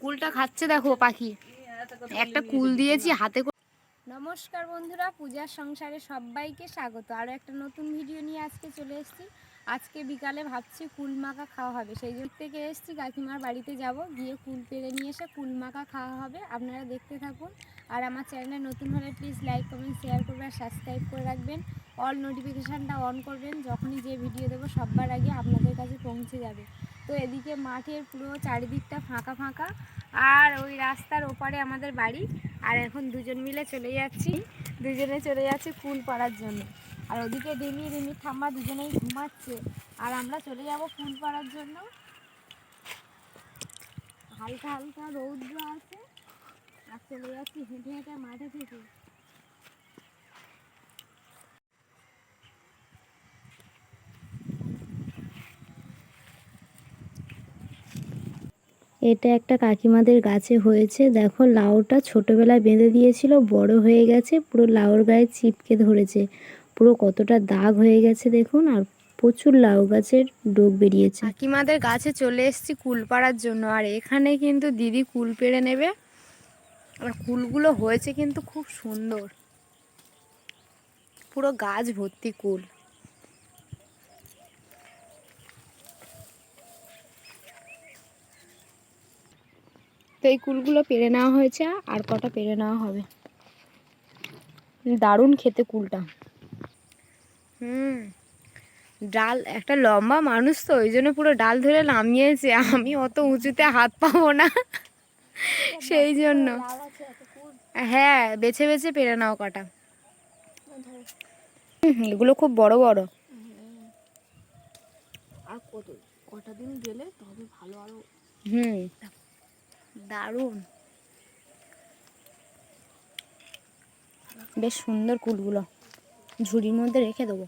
কুলটা খাচ্ছে দেখো পাখি। একটা কুল দিয়েছি, হাতে নমস্কার বন্ধুরা, পূজার সংসারে সবাইকে স্বাগত। আরও একটা নতুন ভিডিও নিয়ে আজকে চলে এসেছি। আজকে বিকালে ভাবছি কুল মাখা খাওয়া হবে। সেই জন্য থেকে এসেছি, কাকিমার বাড়িতে যাব। গিয়ে কুল পেরে নিয়ে এসে কুল মাখা খাওয়া হবে। আপনারা দেখতে থাকুন। আর আমার চ্যানেলে নতুন হলে প্লিজ লাইক কমেন্ট শেয়ার করবেন আর সাবস্ক্রাইব করে রাখবেন। অল নোটিফিকেশানটা অন করবেন। যখনই যে ভিডিও দেবো সবার আগে আপনাদের কাছে পৌঁছে যাবে। তো এদিকে মাঠের পুরো চারিদিকটা ফাঁকা ফাঁকা আর ওই রাস্তার ওপারে আমাদের বাড়ি। আর এখন দুজন মিলে চলে যাচ্ছি। দুজনে চলে যাচ্ছি কুল পাড়ার জন্য। আর ওদিকে রিমি রিমি ঠাম্মা দুজনেই ঘুমাচ্ছে। আর আমরা চলে যাব ফুল পাড়ার জন্য। হালকা হালকা রৌদ্র আছে। আর চলে যাচ্ছি হেঁটে হেঁটে মাঠে থেকে। এটা একটা কাকিমাদের গাছে হয়েছে। দেখো, লাউটা ছোটবেলায় বেঁধে দিয়েছিল, বড় হয়ে গেছে, পুরো লাউর গায়ে চিপকে ধরেছে। পুরো কতটা দাগ হয়ে গেছে দেখুন, আর প্রচুর লাউ গাছের ডোক বেরিয়েছে। কাকিমাদের গাছে চলে এসেছি কুল পাড়ার জন্য, আর এখানে কিন্তু দিদি কুল পেড়ে নেবে। আর কুলগুলো হয়েছে কিন্তু খুব সুন্দর। পুরো গাছ ভর্তি কুল। তো এই কুলগুলো পেরে নেওয়া হয়েছে আর কটা পেরে নেওয়া হবে। দারুণ খেতে কুলটা। হুম ডাল একটা লম্বা মানুষ তো ওই জন্য পুরো ডাল ধরে নামিয়েছে আমি অত উঁচুতে হাত পাবো না। সেই জন্য। হ্যাঁ বেছে বেছে পেরে নাও কটা। এগুলো খুব বড় বড়। আর কত কটা দিন গেলে তবে ভালো আরও হুম। দারুণ। বেশ সুন্দর কুলগুলো। ঝুড়ির মধ্যে রেখে দেবো।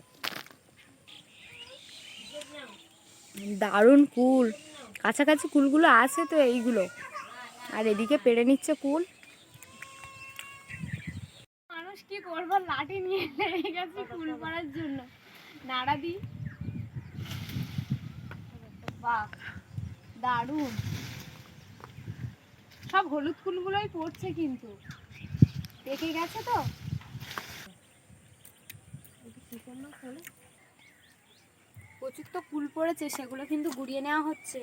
দারুণ কুল। কাছাকাছি কুলগুলো আছে তো এইগুলো। আর এদিকে পেড়ে নিচ্ছে কুল। মানুষ কি করব? লাঠি নিয়ে লেগে গেছে কুল পাড়ার জন্য। নাড়া দি। বাহ দারুণ। সব হলুদ ফুলগুলোই পড়ছে কিন্তু। পেকে গেছে তো? প্রচুর তো ফুল পড়েছে, সেগুলো কিন্তু গুড়িয়ে নেওয়া হচ্ছে।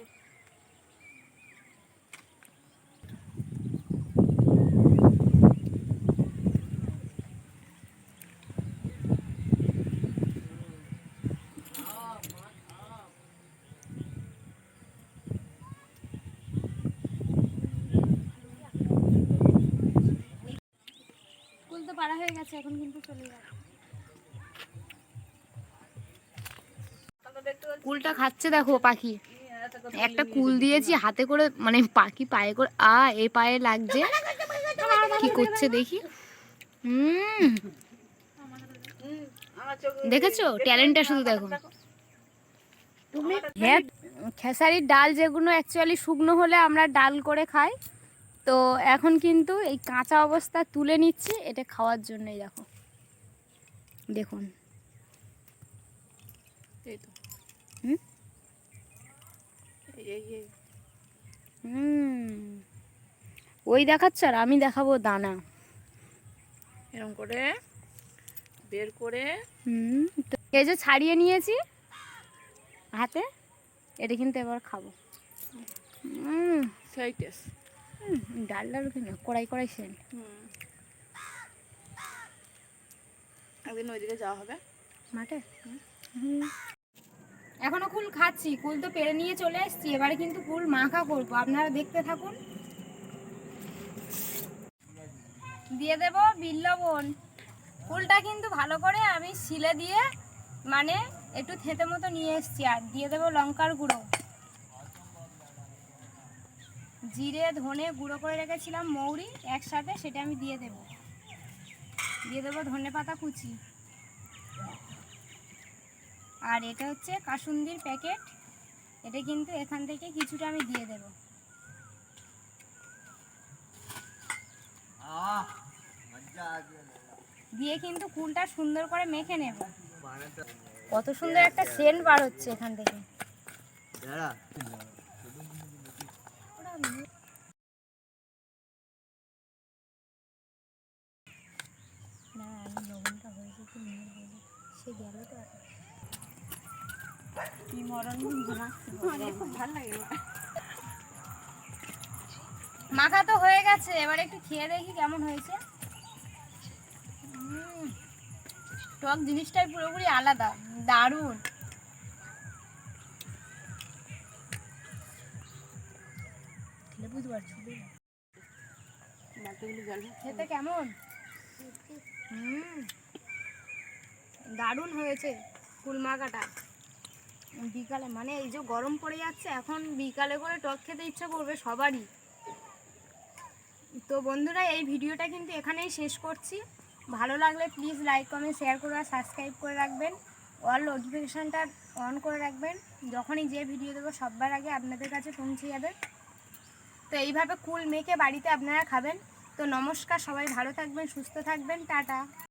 পাড়া হয়ে গেছে এখন কিন্তু চলে যাবে। কুলটা খাচ্ছে দেখো পাখি। একটা কুল দিয়েছি হাতে করে মানে পাখি পায়ে করে আ এ পায়ে লাগছে। কি করছে দেখি। হুম। দেখেছ? ট্যালেন্টটা শুধু দেখো। হ্যাঁ খেসারির ডাল যেগুলো অ্যাকচুয়ালি শুকনো হলে আমরা ডাল করে খাই তো এখন কিন্তু এই কাঁচা অবস্থা তুলে নিচ্ছি এটা খাওয়ার জন্যই দেখো। দেখুন। ওই দেখাচ্ছ আর আমি দেখাবো দানা। এরকম করে বের করে হুম এই যে ছাড়িয়ে নিয়েছি হাতে এটা কিন্তু এবার খাব। হুম। সেই টেস্ট হুম, ডাল ডাল কিনা কড়াই কড়াই সেন হুম। একদিন ওইদিকে যাওয়া হবে। মাঠে। এখনও কুল খাচ্ছি কুল তো পেরে নিয়ে চলে এসেছি এবারে কিন্তু কুল মাখা করব আপনারা দেখতে থাকুন। দিয়ে দেব বিল লবণ। কুলটা কিন্তু ভালো করে আমি শিলে দিয়ে মানে একটু থেতে মতো নিয়ে এসেছি আর দিয়ে দেবো লঙ্কার গুঁড়ো। জিরে ধনে গুঁড়ো করে রেখেছিলাম মৌরি একসাথে সেটা আমি দিয়ে দেব। দিয়ে দেবো ধনে পাতা কুচি। আর এটা হচ্ছে কাসুন্দির প্যাকেট। এটা কিন্তু এখান থেকে কিছুটা আমি দিয়ে দেব। দিয়ে কিন্তু কুলটা সুন্দর করে মেখে নেব। কত সুন্দর একটা সেন্ট বার হচ্ছে এখান থেকে। না আমি লবণটা হয়েছে কি সে গেল তো কি মরণ খুব ভালো লাগে। মাখা তো হয়ে গেছে এবার একটু খেয়ে দেখি কেমন হয়েছে। টক জিনিসটাই পুরোপুরি আলাদা দারুণ। বাকিগুলো জল খেতে কেমন? দারুণ হয়েছে ফুল মাখাটা বিকালে মানে এই যে গরম পড়ে যাচ্ছে, এখন বিকালে করে টক খেতে ইচ্ছা করবে সবারই। তো বন্ধুরা, এই ভিডিওটা কিন্তু এখানেই শেষ করছি। ভালো লাগলে প্লিজ লাইক কমেন্ট শেয়ার করে আর সাবস্ক্রাইব করে রাখবেন। অল নোটিফিকেশানটা অন করে রাখবেন। যখনই যে ভিডিও দেবো সবার আগে আপনাদের কাছে পৌঁছে যাবে। তো এইভাবে কুল মেখে বাড়িতে আপনারা খাবেন। তো নমস্কার, সবাই ভালো থাকবেন, সুস্থ থাকবেন, টাটা।